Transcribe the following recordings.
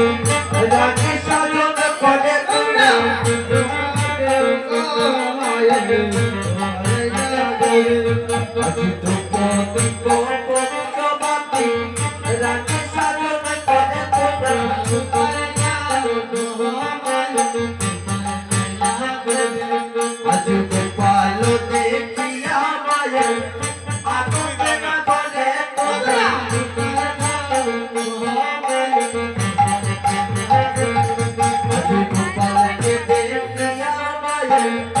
Rani সাজন Thank you.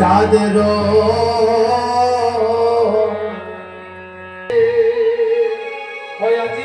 Chander হয়াজি